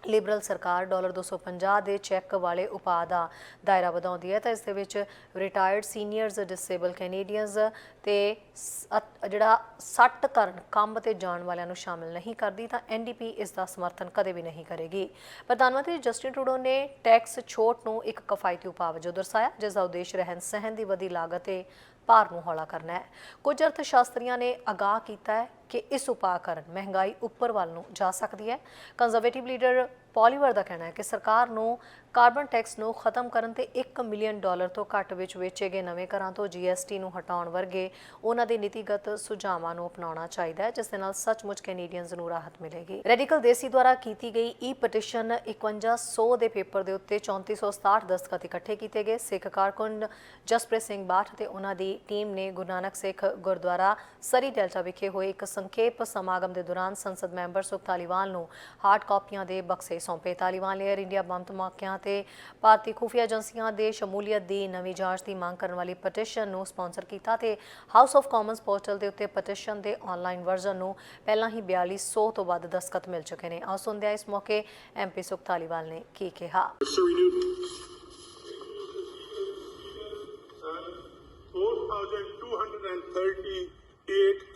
ਲਿਬਰਲ ਸਰਕਾਰ ਡਾਲਰ 250 ਦੇ ਚੈੱਕ ਵਾਲੇ ਉਪਾਅ ਦਾ ਦਾਇਰਾ ਵਧਾਉਂਦੀ ਹੈ ਤਾਂ ਇਸ ਦੇ ਵਿੱਚ ਰਿਟਾਇਰਡ ਸੀਨੀਅਰਸ ਡਿਸੇਬਲ ਕੈਨੇਡੀਅਨਸ ਤੇ ਸ- ਜਿਹੜਾ ਸੱਟ ਕਰਨ, ਕੰਮ ਤੇ ਜਾਣ ਵਾਲਿਆਂ ਨੂੰ ਸ਼ਾਮਿਲ ਨਹੀਂ ਕਰਦੀ ਤਾਂ ਐਨਡੀਪੀ ਇਸ ਦਾ ਸਮਰਥਨ ਕਦੇ ਵੀ ਨਹੀਂ ਕਰੇਗੀ। ਪ੍ਰਧਾਨ ਮੰਤਰੀ ਜਸਟਿਨ ਟਰੂਡੋ ਨੇ ਟੈਕਸ ਛੋਟ ਨੂੰ ਇੱਕ ਕਿਫਾਇਤੀ ਉਪਾਅ ਵਜੋਂ ਦਰਸਾਇਆ, ਜਿਸ ਦਾ ਉਦੇਸ਼ ਰਹਿਣ ਸਹਿਣ ਦੀ ਵਧੀ ਲਾਗਤ ਤੇ ਭਾਰ ਨੂੰ ਹੌਲਾ ਕਰਨਾ ਹੈ। ਕੁਝ ਅਰਥ ਸ਼ਾਸਤਰੀਆਂ ਨੇ ਅਗਾਹ ਕੀਤਾ ਹੈ ਕਿ ਇਸ ਉਪਾਅ ਕਾਰਨ ਮਹਿੰਗਾਈ ਉੱਪਰ ਵੱਲ ਨੂੰ ਜਾ ਸਕਦੀ ਹੈ। ਕੰਜ਼ਰਵੇਟਿਵ ਲੀਡਰ ਪੋਲੀਵਰ ਦਾ ਕਹਿਣਾ ਹੈ ਕਿ ਸਰਕਾਰ ਨੂੰ ਕਾਰਬਨ ਟੈਕਸ ਨੂੰ ਖਤਮ ਕਰਨ ਤੇ 1 ਮਿਲੀਅਨ ਡਾਲਰ ਤੋਂ ਘੱਟ ਵਿੱਚ ਵੇਚੇ ਗਏ ਨਵੇਂ ਘਰਾਂ ਤੋਂ GST ਨੂੰ ਹਟਾਉਣ ਵਰਗੇ ਉਹਨਾਂ ਦੇ ਨੀਤੀਗਤ ਸੁਝਾਵਾਂ ਨੂੰ ਅਪਣਾਉਣਾ ਚਾਹੀਦਾ ਹੈ, ਜਿਸ ਦੇ ਨਾਲ ਸੱਚਮੁੱਚ ਕੈਨੇਡੀਅਨਸ ਨੂੰ ਰਾਹਤ ਮਿਲੇਗੀ। ਰੈਡੀਕਲ ਦੇਸੀ ਦੁਆਰਾ ਕੀਤੀ ਗਈ ਈ ਪਟੀਸ਼ਨ 5100 ਦੇ ਪੇਪਰ ਦੇ ਉੱਤੇ 3467 ਦਸਤਖਤ ਇਕੱਠੇ ਕੀਤੇ ਗਏ। ਸਿੱਖ ਕਾਰਕੁਨ ਜਸਪ੍ਰੀਤ ਸਿੰਘ ਬਾਠ ਤੇ ਉਹਨਾਂ ਦੀ ਟੀਮ ਨੇ ਗੁਰੂ ਨਾਨਕ ਸਿੱਖ ਗੁਰਦੁਆਰਾ ਸਰੀ ਡੈਲਟਾ ਵਿਖੇ ਹੋਏ ਇੱਕ ਸੰਖੇਪ ਸਮਾਗਮ ਦੇ ਦੌਰਾਨ ਸੰਸਦ ਮੈਂਬਰ ਸੁਖ ਧਾਲੀਵਾਲ ਨੂੰ ਹਾਰਡ ਕਾਪੀਆਂ ਦੇ ਬਕਸੇ ਸੌਂਪੇ ਧਾਲੀਵਾਲ ਨੇ ਇੰਡੀਆ ਬੰਬ ਧਮਾਕਿਆਂ ਤੇ ਭਾਰਤੀ ਖੁਫੀਆ ਏਜੰਸੀਆਂ ਦੇ ਸ਼ਮੂਲੀਅਤ ਦੀ ਨਵੀਂ ਜਾਂਚ ਦੀ ਮੰਗ ਕਰਨ ਵਾਲੀ ਪਟੀਸ਼ਨ ਨੂੰ ਸਪਾਂਸਰ ਕੀਤਾ ਤੇ ਹਾਊਸ ਆਫ ਕਾਮਨਸ ਪੋਰਟਲ ਦੇ ਉੱਤੇ ਪਟੀਸ਼ਨ ਦੇ ਆਨਲਾਈਨ ਵਰਜ਼ਨ ਨੂੰ ਪਹਿਲਾਂ ਹੀ 4200 ਤੋਂ ਵੱਧ ਦਸਤਖਤ ਮਿਲ ਚੁੱਕੇ ਨੇ। ਆਓ ਸੁਣਦੇ ਹਾਂ ਇਸ ਮੌਕੇ ਐਮਪੀ ਸੁਖ ਧਾਲੀਵਾਲ ਨੇ ਕੀ ਕਿਹਾ।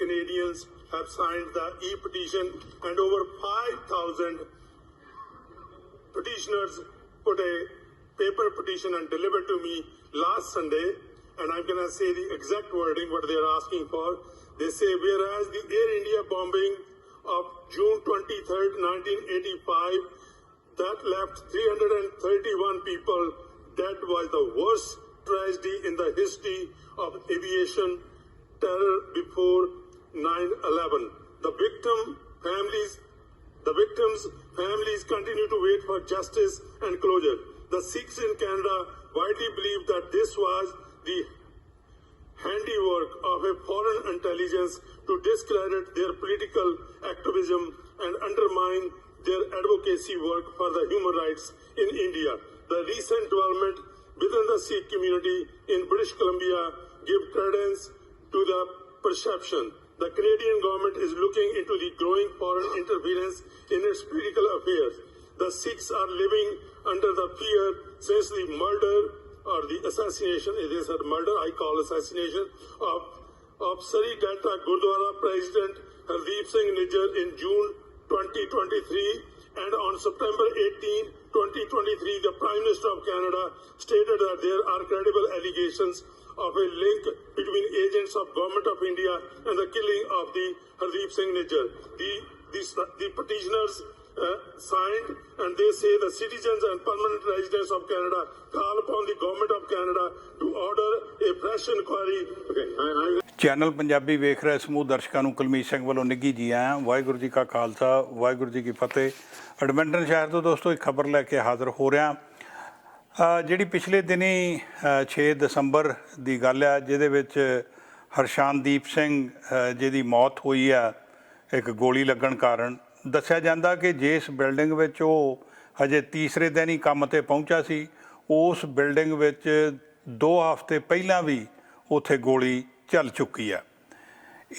Canadians have signed the e-petition and over five thousand petitioners put a paper petition and delivered to me last Sunday. And I'm gonna say the exact wording, what they're asking for. They say, whereas the Air India bombing of June twenty-third, nineteen eighty-five, that left 331 people dead was the worst tragedy in the history of aviation terror before 9-11. The victim families, the victims' families continue to wait for justice and closure. The Sikhs in Canada widely believe that this was the handiwork of a foreign intelligence to discredit their political activism and undermine their advocacy work for the human rights in India. The recent development within the Sikh community in British Columbia give credence to the perception. The Canadian government is looking into the growing foreign interference in its political affairs. The Sikhs are living under the fear since the murder or the assassination, it is a murder, I call assassination, of, of Sari Delta Gurdwara President Hardeep Singh Nijjar in June 2023 and on September 18, 2023, the Prime Minister of Canada stated that there are credible allegations of a link between agents of Government of India and the killing of the Hardeep Singh Nijjar. The, the, the petitioners uh, signed, and they say the citizens and permanent residents of Canada call upon the government of Canada to order a fresh inquiry. Okay, I, I channel Punjabi ਵੇਖ ਰਹੇ ਸਮੂਹ ਦਰਸ਼ਕਾਂ ਨੂੰ ਕੁਲਮੀਤ ਸਿੰਘ ਵੱਲੋਂ ਨਿੱਘੀ ਜੀ ਆਇਆਂ ਵਾਹਿਗੁਰੂ ਜੀ ਕਾ ਖਾਲਸਾ ਵਾਹਿਗੁਰੂ ਜੀ ਕੀ ਫਤਿਹ ਐਡਮਿੰਟਨ ਸ਼ਹਿਰ ਤੋਂ ਦੋਸਤੋ ਇੱਕ ਖਬਰ ਲੈ ਕੇ ਹਾਜ਼ਰ ਹੋ ਰਿਹਾ ਅ, ਜਿਹੜੀ ਪਿਛਲੇ ਦਿਨੀ ਅ, 6 ਦਸੰਬਰ ਦੀ ਗੱਲ ਆ ਜਿਹਦੇ ਵਿੱਚ ਹਰਸ਼ਾਨਦੀਪ ਸਿੰਘ ਅ, ਜਿਹਦੀ ਮੌਤ ਹੋਈ ਆ ਇੱਕ ਗੋਲੀ ਲੱਗਣ ਕਾਰਨ ਦੱਸਿਆ ਜਾਂਦਾ ਕਿ ਜਿਸ ਬਿਲਡਿੰਗ ਵਿੱਚ ਉਹ ਹਜੇ ਤੀਸਰੇ ਦਿਨ ਹੀ ਕੰਮ ਤੇ ਪਹੁੰਚਿਆ ਸੀ ਉਸ ਬਿਲਡਿੰਗ ਵਿੱਚ 2 ਹਫ਼ਤੇ ਪਹਿਲਾਂ ਵੀ ਉੱਥੇ ਗੋਲੀ ਚੱਲ ਚੁੱਕੀ ਆ।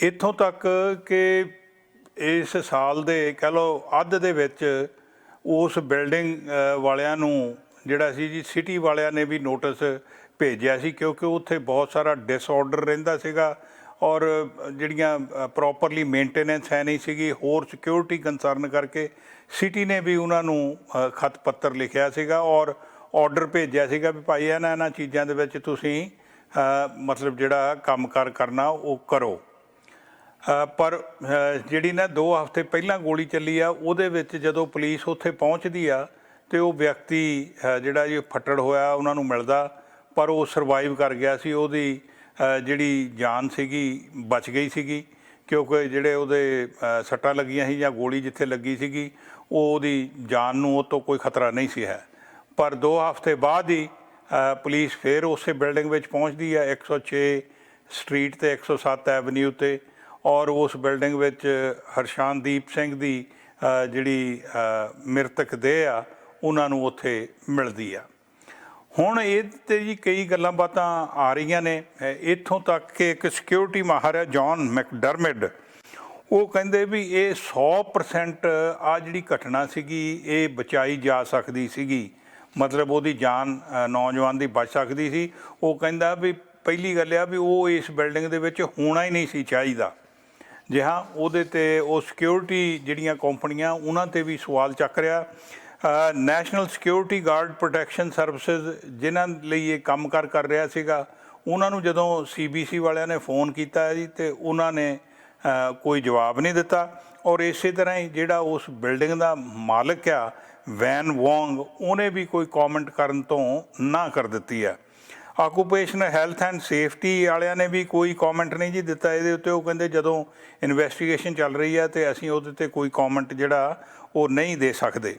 ਇੱਥੋਂ ਤੱਕ ਕਿ ਇਸ ਸਾਲ ਦੇ ਕਹ ਲਓ ਅੱਧ ਦੇ ਵਿੱਚ ਉਸ ਬਿਲਡਿੰਗ ਵਾਲਿਆਂ ਨੂੰ ਜਿਹੜਾ ਸੀ ਜੀ ਸਿਟੀ ਵਾਲਿਆਂ ਨੇ ਵੀ ਨੋਟਿਸ ਭੇਜਿਆ ਸੀ ਕਿਉਂਕਿ ਉੱਥੇ ਬਹੁਤ ਸਾਰਾ ਡਿਸਆਰਡਰ ਰਹਿੰਦਾ ਸੀਗਾ ਔਰ ਜਿਹੜੀਆਂ ਪ੍ਰੋਪਰਲੀ ਮੇਨਟੇਨੈਂਸ ਹੈ ਨਹੀਂ ਸੀਗੀ, ਹੋਰ ਸਿਕਿਉਰਿਟੀ ਕੰਸਰਨ ਕਰਕੇ ਸਿਟੀ ਨੇ ਵੀ ਉਹਨਾਂ ਨੂੰ ਖਤ ਪੱਤਰ ਲਿਖਿਆ ਸੀਗਾ ਔਰ ਆਰਡਰ ਭੇਜਿਆ ਸੀਗਾ ਵੀ ਭਾਈ ਇਹਨਾਂ ਇਹਨਾਂ ਚੀਜ਼ਾਂ ਦੇ ਵਿੱਚ ਤੁਸੀਂ ਮਤਲਬ ਜਿਹੜਾ ਕੰਮਕਾਰ ਕਰਨਾ ਉਹ ਕਰੋ। ਪਰ ਜਿਹੜੀ ਨਾ 2 ਹਫ਼ਤੇ ਪਹਿਲਾਂ ਗੋਲੀ ਚੱਲੀ ਆ, ਉਹਦੇ ਵਿੱਚ ਜਦੋਂ ਪੁਲਿਸ ਉੱਥੇ ਪਹੁੰਚਦੀ ਆ ਤੇ ਉਹ ਵਿਅਕਤੀ ਜਿਹੜਾ ਜੀ ਫੱਟੜ ਹੋਇਆ, ਉਹਨਾਂ ਨੂੰ ਮਿਲਦਾ, ਪਰ ਉਹ ਸਰਵਾਈਵ ਕਰ ਗਿਆ ਸੀ। ਉਹਦੀ ਜਿਹੜੀ ਜਾਨ ਸੀਗੀ, ਬਚ ਗਈ ਸੀਗੀ, ਕਿਉਂਕਿ ਜਿਹੜੇ ਉਹਦੇ ਸੱਟਾਂ ਲੱਗੀਆਂ ਸੀ ਜਾਂ ਗੋਲੀ ਜਿੱਥੇ ਲੱਗੀ ਸੀਗੀ, ਉਹ ਉਹਦੀ ਜਾਨ ਨੂੰ ਉਹ ਤੋਂ ਕੋਈ ਖਤਰਾ ਨਹੀਂ ਸੀ ਹੈ। ਪਰ 2 ਹਫ਼ਤੇ ਬਾਅਦ ਹੀ ਪੁਲਿਸ ਫੇਰ ਉਸੇ ਬਿਲਡਿੰਗ ਵਿੱਚ ਪਹੁੰਚਦੀ ਹੈ 106 ਸਟਰੀਟ ਤੇ 107 ਐਵਨਿਊ ਤੇ, ਔਰ ਉਸ ਬਿਲਡਿੰਗ ਵਿੱਚ ਹਰਸ਼ਾਨਦੀਪ ਸਿੰਘ ਦੀ ਜਿਹੜੀ ਮ੍ਰਿਤਕ ਦੇਹ ਆ ਉਹਨਾਂ ਨੂੰ ਉੱਥੇ ਮਿਲਦੀ ਆ। ਹੁਣ ਇਹ ਤੇ ਜੀ ਕਈ ਗੱਲਾਂ ਬਾਤਾਂ ਆ ਰਹੀਆਂ ਨੇ। ਇੱਥੋਂ ਤੱਕ ਕਿ ਇੱਕ ਸਿਕਿਉਰਿਟੀ ਮਾਹਰ ਹੈ ਜੌਨ ਮੈਕਡਰਮਿਡ ਉਹ ਕਹਿੰਦੇ ਵੀ ਇਹ 100% ਆ ਜਿਹੜੀ ਘਟਨਾ ਸੀਗੀ, ਇਹ ਬਚਾਈ ਜਾ ਸਕਦੀ ਸੀਗੀ। ਮਤਲਬ ਉਹਦੀ ਜਾਨ ਨੌਜਵਾਨ ਦੀ ਬਚ ਸਕਦੀ ਸੀ। ਉਹ ਕਹਿੰਦਾ ਵੀ ਪਹਿਲੀ ਗੱਲ ਆ ਵੀ ਉਹ ਇਸ ਬਿਲਡਿੰਗ ਦੇ ਵਿੱਚ ਹੋਣਾ ਹੀ ਨਹੀਂ ਸੀ ਚਾਹੀਦਾ। ਜੇ ਹਾਂ, ਉਹਦੇ ਤੇ ਉਹ ਸਿਕਿਉਰਿਟੀ ਜਿਹੜੀਆਂ ਕੰਪਨੀਆਂ, ਉਹਨਾਂ ਤੇ ਵੀ ਸਵਾਲ ਚੱਕ ਰਿਹਾ। National security guard protection services ਜਿਨ੍ਹਾਂ ਲਈ ਇਹ ਕੰਮਕਾਰ ਕਰ ਰਿਹਾ ਸੀਗਾ, ਉਹਨਾਂ ਨੂੰ ਜਦੋਂ ਸੀਬੀਸੀ ਵਾਲਿਆਂ ਨੇ ਫੋਨ ਕੀਤਾ ਜੀ, ਤੇ ਉਹਨਾਂ ਨੇ ਕੋਈ ਜਵਾਬ ਨਹੀਂ ਦਿੱਤਾ। ਔਰ ਇਸੇ ਤਰ੍ਹਾਂ ਹੀ ਜਿਹੜਾ ਉਸ ਬਿਲਡਿੰਗ ਦਾ ਮਾਲਕ ਆ, ਵੈਨ ਵੋਂਗ, ਉਹਨੇ ਵੀ ਕੋਈ ਕਮੈਂਟ ਕਰਨ ਤੋਂ ਨਾ ਕਰ ਦਿੱਤੀ ਆ। ਆਕੂਪੇਸ਼ਨਲ ਹੈਲਥ ਐਂਡ ਸੇਫਟੀ ਵਾਲਿਆਂ ਨੇ ਵੀ ਕੋਈ ਕਮੈਂਟ ਨਹੀਂ ਜੀ ਦਿੱਤਾ। ਇਹਦੇ ਉੱਤੇ ਉਹ ਕਹਿੰਦੇ, ਜਦੋਂ ਇਨਵੈਸਟੀਗੇਸ਼ਨ ਚੱਲ ਰਹੀ ਆ, ਤੇ ਅਸੀਂ ਉਹਦੇ ਤੇ ਕੋਈ ਕਮੈਂਟ ਜਿਹੜਾ, ਉਹ ਨਹੀਂ ਦੇ ਸਕਦੇ।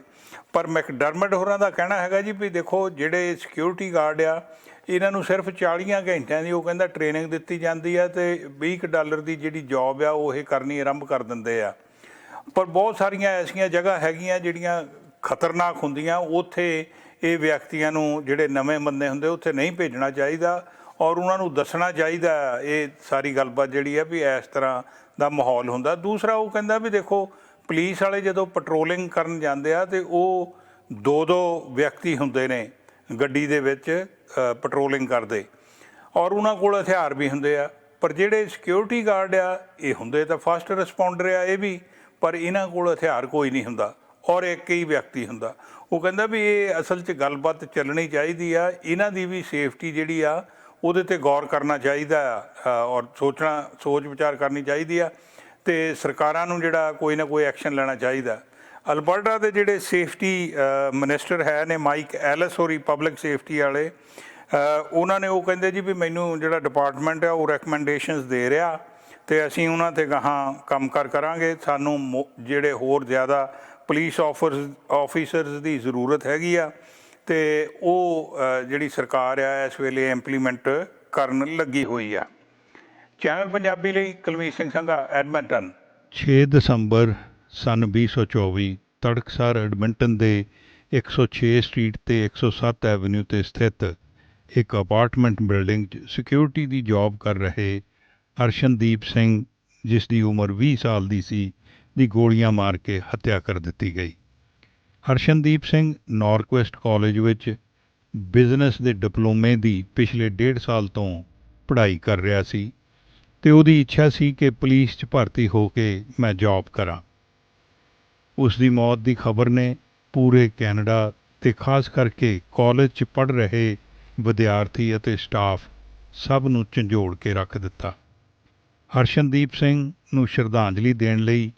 ਪਰ ਮੈਕਡਰਮਟ ਹੋਰਾਂ ਦਾ ਕਹਿਣਾ ਹੈਗਾ ਜੀ ਵੀ ਦੇਖੋ ਜਿਹੜੇ ਸਿਕਿਉਰਿਟੀ ਗਾਰਡ ਆ, ਇਹਨਾਂ ਨੂੰ ਸਿਰਫ 40 ਘੰਟਿਆਂ ਦੀ ਉਹ ਕਹਿੰਦਾ ਟ੍ਰੇਨਿੰਗ ਦਿੱਤੀ ਜਾਂਦੀ ਆ ਤੇ 20 ਕੁ ਡਾਲਰ ਦੀ ਜਿਹੜੀ ਜੌਬ ਆ ਉਹ ਇਹ ਕਰਨੀ ਆਰੰਭ ਕਰ ਦਿੰਦੇ ਆ। ਪਰ ਬਹੁਤ ਸਾਰੀਆਂ ਐਸੀਆਂ ਜਗ੍ਹਾ ਹੈਗੀਆਂ ਜਿਹੜੀਆਂ ਖਤਰਨਾਕ ਹੁੰਦੀਆਂ, ਉੱਥੇ ਇਹ ਵਿਅਕਤੀਆਂ ਨੂੰ ਜਿਹੜੇ ਨਵੇਂ ਬੰਦੇ ਹੁੰਦੇ ਉੱਥੇ ਨਹੀਂ ਭੇਜਣਾ ਚਾਹੀਦਾ ਔਰ ਉਹਨਾਂ ਨੂੰ ਦੱਸਣਾ ਚਾਹੀਦਾ ਇਹ ਸਾਰੀ ਗੱਲਬਾਤ ਜਿਹੜੀ ਹੈ ਵੀ ਇਸ ਤਰ੍ਹਾਂ ਦਾ ਮਾਹੌਲ ਹੁੰਦਾ। ਦੂਸਰਾ ਉਹ ਕਹਿੰਦਾ ਵੀ ਦੇਖੋ ਪੁਲਿਸ ਵਾਲੇ ਜਦੋਂ ਪੈਟਰੋਲਿੰਗ ਕਰਨ ਜਾਂਦੇ ਆ ਤੇ ਉਹ ਦੋ ਦੋ ਵਿਅਕਤੀ ਹੁੰਦੇ ਨੇ ਗੱਡੀ ਦੇ ਵਿੱਚ ਪੈਟਰੋਲਿੰਗ ਕਰਦੇ। ਔਰ ਉਹਨਾਂ ਕੋਲ ਹਥਿਆਰ ਵੀ ਹੁੰਦੇ ਆ। ਪਰ ਜਿਹੜੇ ਸਿਕਿਉਰਿਟੀ ਗਾਰਡ ਆ, ਇਹ ਹੁੰਦੇ ਤਾਂ ਫਸਟ ਰਿਸਪੌਂਡਰ ਆ ਇਹ ਵੀ, ਪਰ ਇਹਨਾਂ ਕੋਲ ਹਥਿਆਰ ਕੋਈ ਨਹੀਂ ਹੁੰਦਾ। ਔਰ ਇੱਕ ਹੀ ਵਿਅਕਤੀ ਹੁੰਦਾ। ਉਹ ਕਹਿੰਦਾ ਵੀ ਇਹ ਅਸਲ 'ਚ ਗੱਲਬਾਤ ਚੱਲਣੀ ਚਾਹੀਦੀ ਆ। ਇਹਨਾਂ ਦੀ ਵੀ ਸੇਫਟੀ ਜਿਹੜੀ ਆ, ਉਹਦੇ ਤੇ ਗੌਰ ਕਰਨਾ ਚਾਹੀਦਾ ਆ। ਔਰ ਸੋਚਣਾ ਸੋਚ ਵਿਚਾਰ ਕਰਨੀ ਚਾਹੀਦੀ ਆ। ਤੇ ਸਰਕਾਰਾਂ ਨੂੰ ਜਿਹੜਾ ਕੋਈ ਨਾ ਕੋਈ ਐਕਸ਼ਨ ਲੈਣਾ ਚਾਹੀਦਾ। ਅਲਬਰਟਾ ਦੇ ਜਿਹੜੇ ਸੇਫਟੀ ਮਿਨਿਸਟਰ ਹੈ ਨੇ, ਮਾਈਕ ਐਲਿਸ ਹੋਰੀ, ਪਬਲਿਕ ਸੇਫਟੀ ਵਾਲੇ ਉਹਨਾਂ ਨੇ ਉਹ ਕਹਿੰਦੇ ਜੀ ਵੀ ਮੈਨੂੰ ਜਿਹੜਾ ਡਿਪਾਰਟਮੈਂਟ ਹੈ, ਉਹ ਰეკਮੈਂਡੇਸ਼ਨਸ ਦੇ ਰਿਹਾ ਤੇ ਅਸੀਂ ਉਹਨਾਂ ਤੇ ਗਾਹਾਂ ਕੰਮ ਕਰ ਕਰਾਂਗੇ। ਸਾਨੂੰ ਮੋ- ਜਿਹੜੇ ਹੋਰ ਜ਼ਿਆਦਾ ਪੁਲਿਸ ਆਫਰਸ ਆਫੀਸਰਸ ਦੀ ਜ਼ਰੂਰਤ ਹੈਗੀ ਆ ਤੇ ਉਹ ਜਿਹੜੀ ਸਰਕਾਰ ਆ, ਇਸ ਵੇਲੇ ਇੰਪਲੀਮੈਂਟ ਕਰਨ ਲੱਗੀ ਹੋਈ ਆ। ਚੈਨਲ ਪੰਜਾਬੀ ਲਈ ਕੁਲਵੀਰ ਸਿੰਘ ਸੰਘਾ ਐਡਮਿੰਟਨ? 6 ਦਸੰਬਰ ਸਨ 2024 ਤੜਕਸਾਰ ਐਡਮਿੰਟਨ ਦੇ 106 ਸਟਰੀਟ ਤੇ 107 ਐਵਨਿਊ ਤੇ ਸਥਿਤ ਇੱਕ ਅਪਾਰਟਮੈਂਟ ਬਿਲਡਿੰਗ 'ਚ ਸਿਕਿਉਰਿਟੀ ਦੀ ਜੌਬ ਕਰ ਰਹੇ ਅਰਸ਼ਨਦੀਪ ਸਿੰਘ, ਜਿਸ ਦੀ ਉਮਰ 20 ਸਾਲ ਦੀ ਸੀ, ਦੀ ਗੋਲੀਆਂ ਮਾਰ ਕੇ ਹੱਤਿਆ ਕਰ ਦਿੱਤੀ ਗਈ। ਹਰਸ਼ਨਦੀਪ ਸਿੰਘ ਨਾਰਥਵੈਸਟ ਕਾਲਜ ਵਿੱਚ ਬਿਜ਼ਨਸ ਦੇ ਡਿਪਲੋਮੇ ਦੀ ਪਿਛਲੇ ਡੇਢ ਸਾਲ ਤੋਂ ਪੜ੍ਹਾਈ ਕਰ ਰਿਹਾ ਸੀ। ਤੇ ਉਹਦੀ ਇੱਛਾ ਸੀ ਕਿ ਪੁਲਿਸ 'ਚ ਭਰਤੀ ਹੋ ਕੇ ਮੈਂ ਜੌਬ ਕਰਾਂ। ਉਸ ਦੀ ਮੌਤ ਦੀ ਖਬਰ ਨੇ ਪੂਰੇ ਕੈਨੇਡਾ ਤੇ ਖਾਸ ਕਰਕੇ ਕਾਲਜ 'ਚ ਪੜ੍ਹ ਰਹੇ ਵਿਦਿਆਰਥੀ ਅਤੇ ਸਟਾਫ ਸਭ ਨੂੰ ਝੰਜੋੜ ਕੇ ਰੱਖ ਦਿੱਤਾ। ਹਰਸ਼ਨਦੀਪ ਸਿੰਘ ਨੂੰ ਸ਼ਰਧਾਂਜਲੀ ਦੇਣ ਲਈ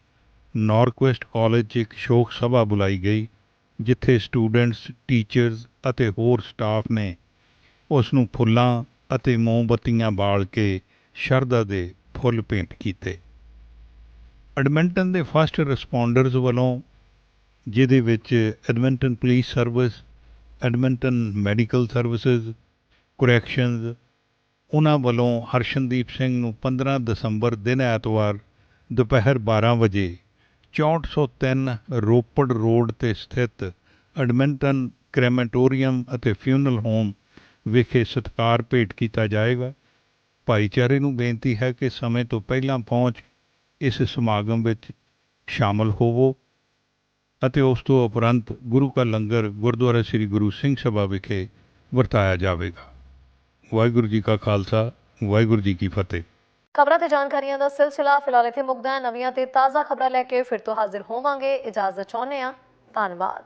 ਨਾਰਕਵੈਸਟ ਕਾਲਜ 'ਚ ਇੱਕ ਸ਼ੋਕ ਸਭਾ ਬੁਲਾਈ ਗਈ, ਜਿੱਥੇ ਸਟੂਡੈਂਟਸ ਟੀਚਰਸ ਅਤੇ ਹੋਰ ਸਟਾਫ ਨੇ ਉਸ ਨੂੰ ਫੁੱਲਾਂ ਅਤੇ ਮੋਮਬੱਤੀਆਂ ਬਾਲ ਕੇ ਸ਼ਰਧਾ ਦੇ ਫੁੱਲ ਭੇਂਟ ਕੀਤੇ। ਐਡਮਿੰਟਨ ਦੇ ਫਸਟ ਰਿਸਪੌਂਡਰਸ ਵੱਲੋਂ, ਜਿਹਦੇ ਵਿੱਚ Edmonton police service, Edmonton medical services corrections ਉਹਨਾਂ ਵੱਲੋਂ ਹਰਸ਼ਨਦੀਪ ਸਿੰਘ ਨੂੰ 15 ਦਸੰਬਰ ਦਿਨ ਐਤਵਾਰ ਦੁਪਹਿਰ 12 ਵਜੇ 6403 ਰੋਪੜ ਰੋਡ ਤੇ ਸਥਿਤ ਐਡਮਿੰਟਨ ਕ੍ਰੈਮੇਟੋਰੀਅਮ ਅਤੇ ਫਿਊਨਲ ਹੋਮ ਵਿਖੇ ਸਤਿਕਾਰ ਭੇਟ ਕੀਤਾ ਜਾਏਗਾ। ਭਾਈਚਾਰੇ ਨੂੰ ਬੇਨਤੀ ਹੈ ਕਿ ਸਮੇਂ ਤੋਂ ਪਹਿਲਾਂ ਪਹੁੰਚ ਇਸ ਸਮਾਗਮ ਵਿੱਚ ਸ਼ਾਮਲ ਹੋਵੋ ਅਤੇ ਉਸ ਤੋਂ ਉਪਰੰਤ ਗੁਰੂ ਕਾ ਲੰਗਰ ਗੁਰਦੁਆਰਾ ਸ੍ਰੀ ਗੁਰੂ ਸਿੰਘ ਸਭਾ ਵਿਖੇ ਵਰਤਾਇਆ ਜਾਵੇਗਾ। ਵਾਹਿਗੁਰੂ ਜੀ ਕਾ ਖਾਲਸਾ, ਵਾਹਿਗੁਰੂ ਜੀ ਕੀ ਫਤਿਹ। ਖਬਰਾਂ ਤੇ ਜਾਣਕਾਰੀਆਂ ਦਾ ਸਿਲਸਿਲਾ ਫਿਲਹਾਲ ਇੱਥੇ ਮੁੱਕਦਾ ਹੈ। ਨਵੀਆਂ ਤੇ ਤਾਜ਼ਾ ਖਬਰਾਂ ਲੈ ਕੇ ਫਿਰ ਤੋਂ ਹਾਜ਼ਰ ਹੋਵਾਂਗੇ। ਇਜਾਜ਼ਤ ਚਾਹੁੰਦੇ ਹਾਂ। ਧੰਨਵਾਦ।